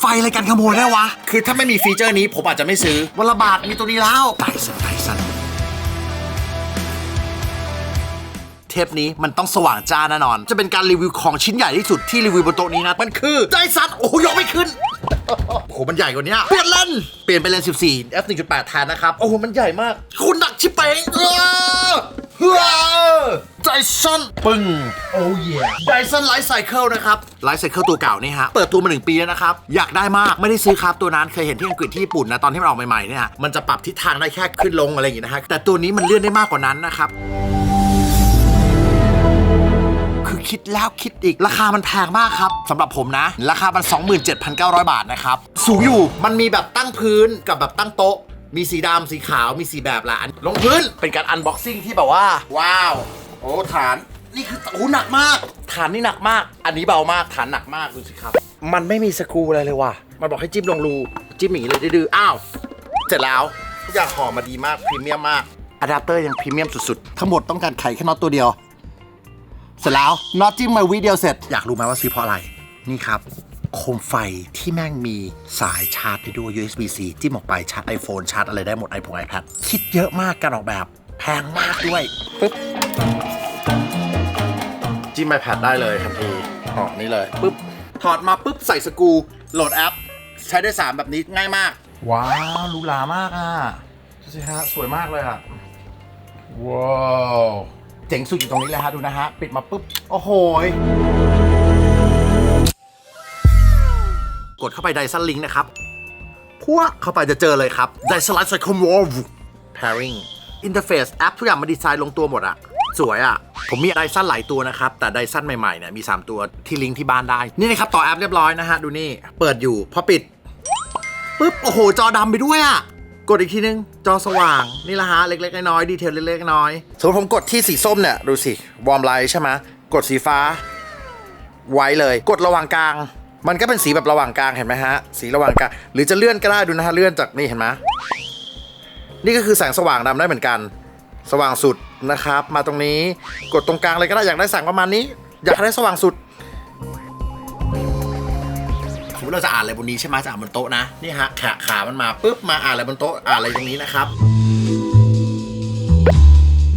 ไฟอะไรกันขโมยได้วะ คือถ้าไม่มีฟีเจอร์นี้ผมอาจจะไม่ซื้อ วันละบาทมีตัวนี้แล้วไดสันไดสันเทปนี้มันต้องสว่างจ้าแน่นอน จะเป็นการรีวิวของชิ้นใหญ่ที่สุดที่รีวิวบนโต๊ะนี้นะ มันคือไดสันโอ้โหยกไม่ขึ้น โอ้โห มันใหญ่กว่านี้ เปลี่ยนเลนส์เปลี่ยนเป็นเลนส์14 f 1.8แทนนะครับ โอ้โห มันใหญ่มาก คุณหนักชิบเป๋งเออ เฮ้อไดสันปึ้งโอ้ยไดสันไลฟ์ไซเคิลนะครับไลฟ์ไซเคิลตัวเก่านี่ฮะ เปิดตัวมาหนึ่งปีแล้วนะครับ อยากได้มากไม่ได้ซื้อครับตัวนั้นเคยเห็นที่อังกฤษที่ญี่ปุ่นนะ ตอนที่มันออกใหม่ๆเนี่ยมันจะปรับทิศทางได้แค่ขึ้นลงอะไรอย่างงี้นะฮะแต่ตัวนี้มันเลื่อนได้มากกว่านั้นนะครับคือคิดแล้วคิดอีกราคามันแพงมากครับสำหรับผมนะ ราคามัน 27,900 บาทนะครับสูงอยู่มันมีแบบตั้งพื้นกับแบบตั้งโต๊ะ มีสีดำสีขาวมีสีแบบละอันลงพื้นเป็นการอันบ็อกซิ่งที่แบบว่า ว้าว โอ้ฐาน นี่คือโอ้หนักมาก ฐานนี่หนักมาก อันนี้เบามาก ฐานหนักมากดูสิครับ มันไม่มีสกรูอะไรเลยว่ะ มันบอกให้จิ้มลงรู จิ้มอย่างนี้เลยดื้อๆ อ้าว เสร็จแล้วทุกอย่างห่อมาดีมาก พรีเมียมมากอะแดปเตอร์ยังพรีเมียมสุดๆ ทั้งหมดต้องการไขแค่น็อตตัวเดียว เสร็จแล้วน็อตจิ้มมาวิเดียวเสร็จ อยากรู้ไหมว่าซื้อเพราะอะไร นี่ครับโคมไฟที่แม่งมีสายชาร์จได้ด้วย USB-C จิ้มออกไปชาร์จ iPhone ชาร์จอะไรได้หมด iPhone iPad คิดเยอะมากการออกแบบ แพงมากด้วยปึ๊บ จิ้ม iPad ได้เลยทันทีอ๋อนี่เลยปึ๊บถอดมาปึ๊บใส่สกรูโหลดแอป ใช้ได้ 3 แบบนี้ง่ายมาก ว้าวหรูหรามากอะดูสิฮะสวยมากเลยอะ ว้าวเจ๋งสุดอยู่ตรงนี้เลยฮะดูนะฮะ ปิดมาปุ๊บ โอ้โหยกดเข้าไปไดซันลิงนะครับพวกเข้าไปจะเจอเลยครับไดซันไลท์ไซคอมวอล pairing interface แอปทุกอย่างมันดีไซน์ลงตัวหมดอะ สวยอะผมมีไดซันหลายตัวนะครับ แต่ไดซันใหม่ๆเนี่ยมี 3 ตัวที่ลิงก์ที่บ้านได้ นี่นะครับ ต่อแอปเรียบร้อยนะฮะ ดูนี่ เปิดอยู่ พอปิดปุ๊บ โอ้โห จอดำไปด้วยอะกดอีกทีนึง จอสว่าง นี่ละฮะ เล็กๆ น้อยๆ ดีเทลเล็กๆ น้อยๆสมมติผมกดที่สีส้มเนี่ย ดูสิ วอร์มไลท์ใช่ไหมกดสีฟ้า ไว้เลย กดระหว่างกลาง มันก็เป็นสีแบบระหว่างกลางเห็นไหมฮะ สีระหว่างกลาง หรือจะเลื่อนก็ได้ดูนะฮะ เลื่อนจากนี่เห็นไหมนี่ก็คือแสงสว่างดำได้เหมือนกัน สว่างสุด นะครับ มาตรงนี้กดตรงกลางเลยก็ได้อยากได้แสงประมาณนี้ อยากได้สว่างสุดสมมติเราจะอ่านอะไรบนนี้ใช่ไหมจะอ่านบนโต๊ะนะนี่ฮะขาขามันมาปุ๊บมาอ่านอะไรบนโต๊ะอ่านอะไรตรงนี้นะครับ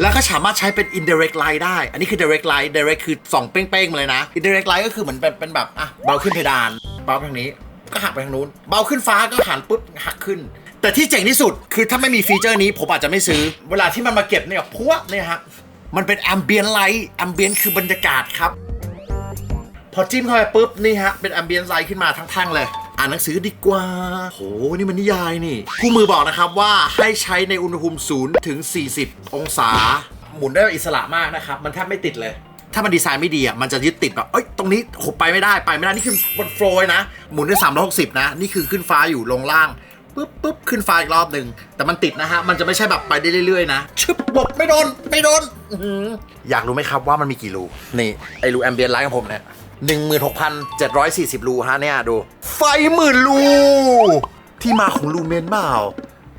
แล้วก็สามารถใช้เป็น indirect light ได้ อันนี้คือ direct light direct คือส่องเป้งๆมาเลยนะ indirect light ก็คือเหมือนเป็นเป็นแบบอะเบาขึ้นเพดานเบาไปทางนี้ก็หักไปทางนู้น เบาขึ้นฟ้าก็หันปุ๊บหักขึ้น แต่ที่เจ๋งที่สุดคือถ้าไม่มีฟีเจอร์นี้ผมอาจจะไม่ซื้อ เวลาที่มันมาเก็บเนี่ยพวกเนี่ยฮะ มันเป็น ambient light ambient คือบรรยากาศครับ พอจิ้มเข้าไปปุ๊บนี่ฮะ เป็น ambient light ขึ้นมาทั้งแท่งเลยอ่านหนังสือดีกว่า โห นี่มันนิยายนี่ คู่มือบอกนะครับว่าให้ใช้ในอุณหภูมิ0ถึง 40 องศา หมุนได้อิสระมากนะครับ มันแทบไม่ติดเลย ถ้ามันดีไซน์ไม่ดีอะ มันจะยึดติดแบบ เอ้ย ตรงนี้โหไปไม่ได้ ไปไม่ได้ นี่คือบนโฟลยนะ หมุนได้360 นะ นี่คือขึ้นฟ้าอยู่ลงล่าง ปุ๊บปุ๊บขึ้นฟ้าอีกรอบหนึ่งแต่มันติดนะฮะ มันจะไม่ใช่แบบไปได้เรื่อยๆนะ ชึบบกไม่โดน ไม่โดนอื้อหืออยากรู้ไหมครับว่ามันมีกี่รู นี่ ไอรูแอมเบียนไลท์ของผมเนี่ย16,740รูฮะเนี่ยดู ไฟหมื่นรู ที่มาของลูเมนเปล่า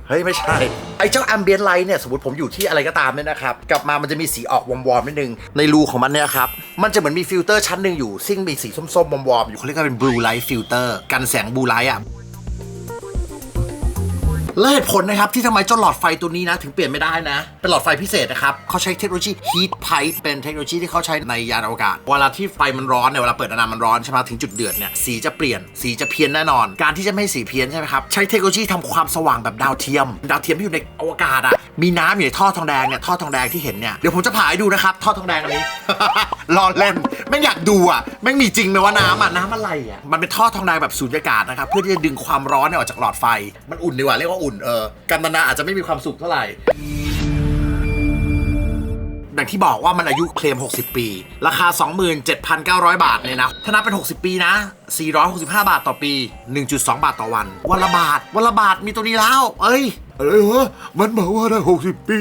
เฮ้ย ไม่ใช่ ไอ้เจ้าแอมเบียนไลท์เนี่ย สมมติผมอยู่ที่อะไรก็ตามเนี่ยนะครับ กลับมามันจะมีสีออกวอมๆนิดนึง ในรูของมันเนี่ยครับ มันจะเหมือนมีฟิลเตอร์ชั้นหนึ่งอยู่ ซึ่งมีสีส้มๆวอมๆอยู่เขาเรียกว่าเป็นบลูไลท์ฟิลเตอร์กันแสงบลูไลท์อะ และเหตุผลนะครับที่ทำไมเจ้าหลอดไฟตัวนี้นะถึงเปลี่ยนไม่ได้นะ เป็นหลอดไฟพิเศษนะครับเขาใช้เทคโนโลยี heat pipe เป็นเทคโนโลยีที่เขาใช้ในยานอวกาศ เวลาที่ไฟมันร้อนเนี่ยเวลาเปิดน้ำมันร้อนใช่ไหมถึงจุดเดือดเนี่ยสีจะเปลี่ยนสีจะเพี้ยนแน่นอน การที่จะไม่ให้สีเพี้ยนใช่ไหมครับใช้เทคโนโลยีทำความสว่างแบบดาวเทียม ดาวเทียมที่อยู่ในอวกาศอะมีน้ำอยู่ในท่อทองแดงเนี่ยท่อทองแดงที่เห็นเนี่ยเดี๋ยวผมจะผ่าให้ดูนะครับท่อทองแดงอันนี้ รอเล่นแม่งอยากดูอะแม่งมีจริงไหมว่าน้ำอะน้ำอะไรอะมันเป็นท่อทองแดงแบบสูญญากาศนะครับเพื่อที่จะดึงความร้อนเนี่ยออกจากหลอดไฟมันอุ่นดีกว่าเรียกว่าอุ่นเออกันนานาอาจจะไม่มีความสุขเท่าไหร่ดังที่บอกว่ามันอายุเคลม 60 ปี ราคา 27,900 บาทเนี่ยนะถ้านับเป็น 60 ปีนะ 465 บาทต่อปี 1.2 บาทต่อวัน วันละบาท วันละบาทมีตัวนี้แล้ว เอ้ย อะไรวะ มันบอกว่าได้ 60 ปี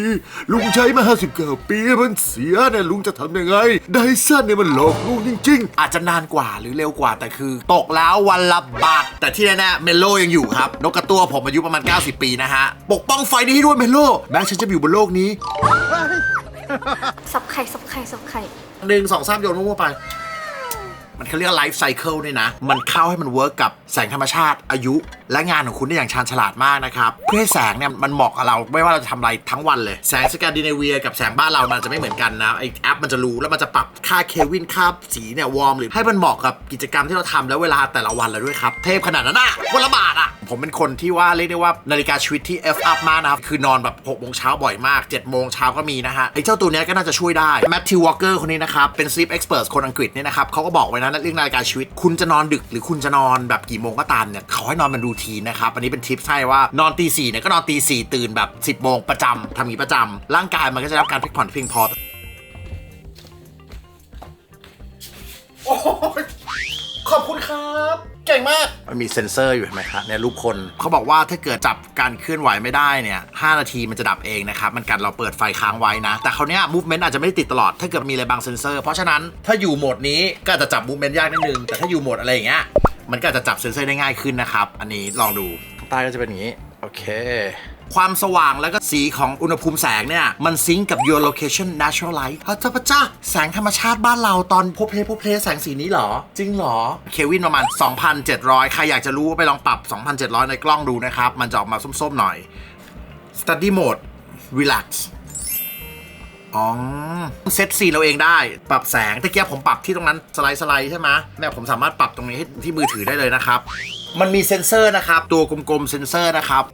ลุงใช้มา 59 ปี มันเสียเนี่ยลุงจะทำยังไง ไดสันเนี่ยมันหลอกลุงจริง อาจจะนานกว่าหรือเร็วกว่าแต่คือ ตกแล้ววันละบาท แต่ที่แน่ๆเมโลยังอยู่ครับ นกกระตัวผมอายุประมาณ 90 ปีนะฮะ ปกป้องไฟนี้ให้ด้วยเมโลแม้ฉันจะอยู่บนโลกนี้สับไข่สับไข่สับไข่หนึ่งสองสามโยนมั่วๆไป มันเขาเรียกไลฟ์ไซเคิลด้วยนะ มันเข้าให้มันเวิร์กกับแสงธรรมชาติอายุ และงานของคุณได้อย่างชาญฉลาดมากนะครับ เพื่อให้แสงเนี่ยมันเหมาะกับเราไม่ว่าเราจะทำอะไรทั้งวันเลย แสงสแกนดิเนเวียกับแสงบ้านเรามันจะไม่เหมือนกันนะไอแอปมันจะรู้แล้วมันจะปรับค่าเควินค่าสีเนี่ยวอร์มหรือให้มันเหมาะกับกิจกรรมที่เราทำแล้วเวลาแต่ละวันเลยด้วยครับเทพขนาดนั้นอะคนละบาทอะผมเป็นคนที่ว่าเรียกได้ว่านาฬิกาชีวิตที่ F up มากนะครับคือนอนแบบ6โมงเช้าบ่อยมาก7โมงเช้าก็มีนะฮะไอเจ้าตัวเนี้ยก็น่าจะช่วยได้แมทธิววอลเกอร์คนนี้นะครับเป็น sleep expert คนอังกฤษเนี่ยนะครับเขาก็บอกไว้นะเรื่องนาฬิกาชีวิต คุณจะนอนดึกหรือคุณจะนอนแบบกี่โมงก็ตามเนี่ยเขาให้นอนเป็นรูทีนนะครับอันนี้เป็นทิปให้ว่านอนตีสี่เนี่ยก็นอนตีสี่ตื่นแบบ 10โมงประจำทำอย่างนี้ประจำร่างกายมันก็จะได้รับการพักผ่อนเพียงพอขอบคุณครับ เก่งมาก มันมีเซ็นเซอร์อยู่เห็นไหมครับในรูปคนเขาบอกว่าถ้าเกิดจับการเคลื่อนไหวไม่ได้เนี่ย5นาทีมันจะดับเองนะครับ มันกันเราเปิดไฟค้างไว้นะ แต่คราวนี้มูฟเมนต์อาจจะไม่ได้ติดตลอด ถ้าเกิดมีอะไรบางเซ็นเซอร์ เพราะฉะนั้นถ้าอยู่โหมดนี้ก็อาจจะจับมูฟเมนต์ยากนิดนึง แต่ถ้าอยู่โหมดอะไรอย่างเงี้ย มันก็อาจจะจับเซ็นเซอร์ได้ง่ายขึ้นนะครับ อันนี้ลองดูข้างใต้ก็จะเป็นอย่างนี้ โอเค ความสว่างแล้วก็สีของอุณหภูมิแสงเนี่ย มันซิงกับ your location natural light พระเจ้าพระเจ้าแสงธรรมชาติบ้านเราตอนพบเพลพบเพลแสงสีนี้เหรอ จริงเหรอ เควินประมาณ 2,700 ใครอยากจะรู้ไปลองปรับ 2,700 ในกล้องดูนะครับ มันจะออกมาส้มๆหน่อย study mode relax อ๋อเซตซีเราเองได้ ปรับแสงตะเกียบผมปรับที่ตรงนั้นสไลด์สไลด์ใช่ไหมเนี่ยผมสามารถปรับตรงนี้ที่มือถือได้เลยนะครับ มันมีเซ็นเซอร์นะครับ ตัวกลมๆเซ็นเซอร์นะครับ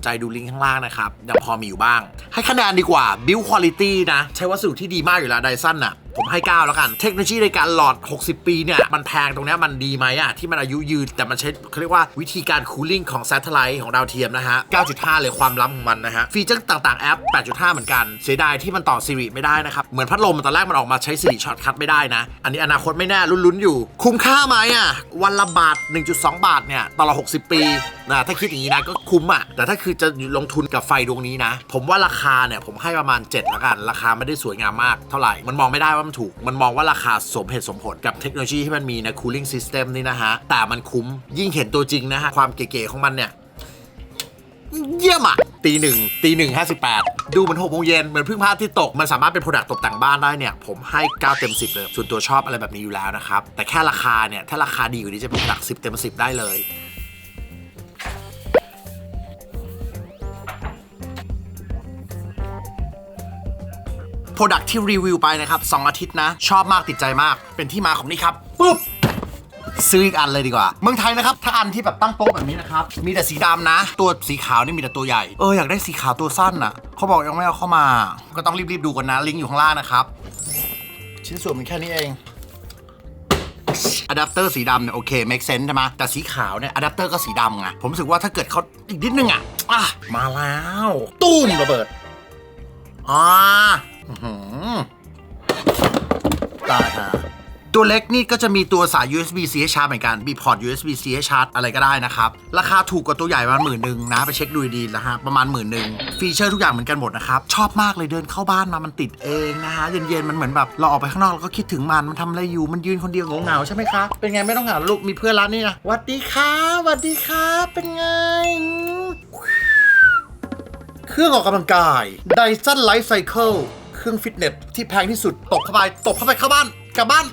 นใจดูลิงก์ข้างล่างนะครับยังพอมีอยู่บ้าง ให้คะแนนดีกว่า build quality นะ ใช้วัสดุที่ดีมากอยู่แล้วไดซันอะ ผมให้ 9 แล้วกัน เทคโนโลยีในการหลอด 60 ปีเนี่ย มันแพงตรงนี้มันดีไหมอะที่มันอายุยืน แต่มันใช้เขาเรียกว่าวิธีการคูลิ่งของ Satellite ของดาวเทียมนะฮะ 9.5 เลยความล้ำของมันนะฮะ ฟีเจอร์ต่างๆ แอป 8.5 เหมือนกัน เสียดายที่มันต่อ Siri ไม่ได้นะครับ เหมือนพัดลมตอนแรกมันออกมาใช้ Siri ช็อตคัทไม่ได้นะ อันนี้อนาคตไม่แน่ลุ้นๆอยู่ คุ้มค่าไหมอะวันละบาท 1.2 บาทเนี่ยตลอด 60 ปีนะถ้าคิดอย่างนี้นะก็คุ้มอะแต่ถ้าคือจะลงทุนกับไฟดวงนี้นะ ผมว่าราคาเนี่ยผมให้ประมาณ7แล้วกัน ราคาไม่ได้สวยงามมากเท่าไหร่มันมองไม่ได้ว่ามันถูก มันมองว่าราคาสมเหตุสมผลกับเทคโนโลยีที่มันมีใน cooling system นี่นะฮะ แต่มันคุ้มยิ่งเห็นตัวจริงนะฮะ ความเก๋ๆของมันเนี่ย เยี่ยมอะตีหนึ่งตีหนึ่งห้าสิบแปดดูเหมือนหกโมงเย็นเหมือนพึ่งพาที่ตก มันสามารถเป็นโปรดักตกแต่งบ้านได้เนี่ย ผมให้ 9 เต็ม 10 เลย ส่วนตัวชอบอะไรแบบนี้อยู่แล้วนะครับ แต่แค่ราคาเนี่ย ถ้าราคาดีกว่านี้จะเป็นหลัก 10 เต็ม 10 ได้เลย รดักที่รีวิวไปนะครับ2อาทิตย์นะ ชอบมากติดใจมาก เป็นที่มาของนี่ครับปุ๊บซื้ออีกอันเลยดีกว่า เมืองไทยนะครับ ถ้าอันที่แบบตั้งโต๊ะแบบนี้นะครับ มีแต่สีดำนะ ตัวสีขาวนี่มีแต่ตัวใหญ่ เอออยากได้สีขาวตัวสั้นอะ เขาบอกยังไม่เอาเข้ามา ก็ต้องรีบๆดูกันนะ ลิงก์อยู่ข้างล่างนะครับ ชิ้นส่วนมันแค่นี้เองอะแดปเตอร์สีดำเนี่ยโอเค make sense ใช่ไหมแต่สีขาวเนี่ยอะแดปเตอร์ก็สีดำไง ผมรู้สึกว่าถ้าเกิดเขาอีกนิดนึงอะ อะ มาแล้ว ตุ้มระเบิดอ่าอื้อหือตายฮะตัวเล็กนี่ก็จะมีตัวสาย USB C H Charge เหมือนกัน มีพอร์ต USB C H Charge อะไรก็ได้นะครับ ราคาถูกกว่าตัวใหญ่ประมาณหมื่นหนึ่งนะ ไปเช็คดูดีนะฮะ ประมาณหมื่นหนึ่งฟีเจอร์ทุกอย่างเหมือนกันหมดนะครับ ชอบมากเลยเดินเข้าบ้านมามันติดเองนะฮะ เย็นๆ มันเหมือนแบบ เราออกไปข้างนอกเราก็คิดถึงมัน มันทำอะไรอยู่ มันยืนคนเดียวเหงาๆใช่ไหมครับเป็นไงไม่ต้องเหงาลูก มีเพื่อนร้านนี้นะหวัดดีครับหวัดดีครับ เป็นไงเครื่องออกกำลังกาย Dyson Life Cycle เครื่องฟิตเนสที่แพงที่สุดตกเข้าไปตกเข้าไปเข้าบ้านกลับบ้าน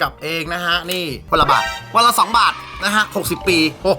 กลับเองนะฮะ นี่วันละบาทวันละ 2 บาทนะฮะ 60 ปีโอ้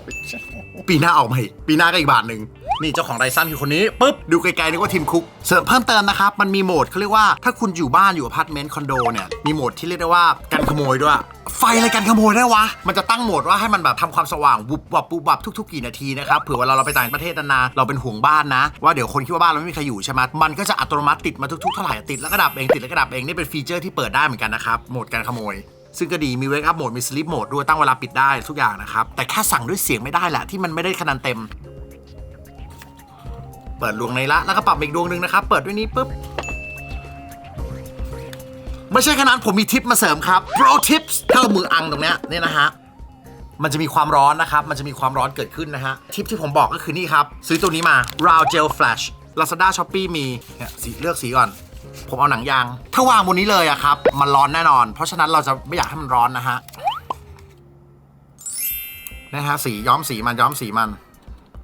ปีหน้าออกมาอีกปีหน้าก็อีกบาทหนึ่ง นี่เจ้าของไดซันคือคนนี้ปุ๊บดูไกลๆนึกว่าทีมคุก เสริมเพิ่มเติมนะครับ มันมีโหมดเขาเรียกว่าถ้าคุณอยู่บ้านอยู่อพาร์ตเมนต์คอนโดเนี่ยมีโหมดที่เรียกได้ว่ากันขโมยด้วย ไฟอะไรกันขโมยได้วะ มันจะตั้งโหมดว่าให้มันแบบทำความสว่างวุบวับวุบวับทุกๆกี่นาทีนะครับเผื่อเวลาเราไปต่างประเทศนานๆเราเป็นห่วงบ้านนะ ว่าเดี๋ยวคนคิดว่าบ้านเราไม่มีใครอยู่ใช่ไหมมันก็จะอัตโนมัติติดมาทุกๆเท่าไหร่ติดแล้วก็ดับเองติดแล้วก็ดับเองนี่เป็นฟีเจอร์ที่เปิดได้เหมือนกันนะครับโหมดการขโมยซึ่งก็ดีมี Wake Up Mode มี Sleep Mode ด้วยตั้งเวลาปิดได้ทุกอย่างนะครับ แต่แค่สั่งด้วยเสียงไม่ได้แหละที่มันไม่ได้คะแนนเต็ม เปิดดวงในละ แล้วก็ปรับอีกดวงหนึ่งนะครับ เปิดด้วยนี้ปุ๊บ ไม่ใช่แค่นั้นผมมีทิปมาเสริมครับ Pro Tips ถ้าเรามืออังตรงเนี้ยเนี่ยนะฮะมันจะมีความร้อนนะครับ มันจะมีความร้อนเกิดขึ้นนะฮะ ทิปที่ผมบอกก็คือนี่ครับ ซื้อตัวนี้มา Round Gel Flash Lazada Shopee มีเนี่ยสีเลือกสีก่อน ผมเอาหนังยาง ถ้าวางบนนี้เลยอะครับ มันร้อนแน่นอน เพราะฉะนั้นเราจะไม่อยากให้มันร้อนนะฮะ นะฮะ สีย้อมสีมันย้อมสีมัน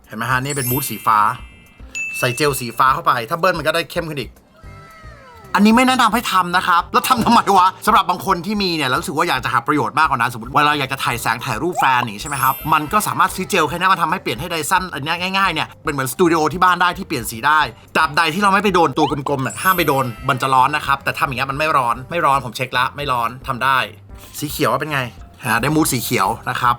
เห็นไหมฮะ นี่เป็นมูดสีฟ้า ใส่เจลสีฟ้าเข้าไป ถ้าเบิ้ลมันก็ได้เข้มขึ้นอีก อันนี้ไม่แนะนำให้ทำนะครับ แล้วทำทำไมวะสำหรับบางคนที่มีเนี่ยแล้วรู้สึกว่าอยากจะหาประโยชน์มากกว่านั้นสมมติเวลาอยากจะถ่ายแสงถ่ายรูปแฟนอย่างนี้ใช่ไหมครับ มันก็สามารถซื้อเจลแค่นี้มาทำให้เปลี่ยนให้ไดซันอันนี้ง่ายๆเนี่ยเป็นเหมือนสตูดิโอที่บ้านได้ที่เปลี่ยนสีได้ตราบใดที่เราไม่ไปโดนตัวกลมๆเนี่ยห้ามไปโดนมันจะร้อนนะครับแต่ทำอย่างเงี้ยมันไม่ร้อนไม่ร้อนผมเช็คละไม่ร้อนทำได้ สีเขียวเป็นไงหาได้มูดสีเขียวนะครับ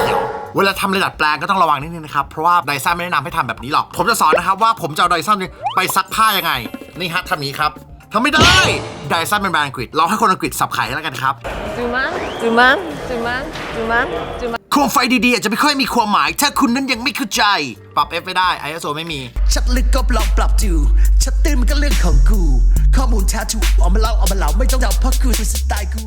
เขียว เวลาทำอะไรดัดแปลงก็ต้องระวังนิดนึงนะครับ เพราะว่าไดซันไม่แนะนำให้ทำแบบนี้หรอก ผมจะสอนนะครับว่าผมจะเอาไดซันนี้ไปซักผ้ายังไง นี่ฮะทำนี้ครับทำไม่ได้ ไดซันเป็นแบรนด์อังกฤษ เราให้คนอังกฤษสับไข่ให้แล้วกันครับ Do man, do man, do man, do man, do man. โคมไฟดีๆอาจจะไม่ค่อยมีความหมาย ถ้าคุณนั้นยังไม่เข้าใจ ปรับ F ไม่ได้ ISO ไม่มี ชัดลึกก็ลองปรับดูชัดตื้นมันก็เรื่องของกู ข้อมูลแท้ถูกเอามาเล่าเอามาเล่าไม่ต้องเดาเพราะกูเป็นสไตล์กู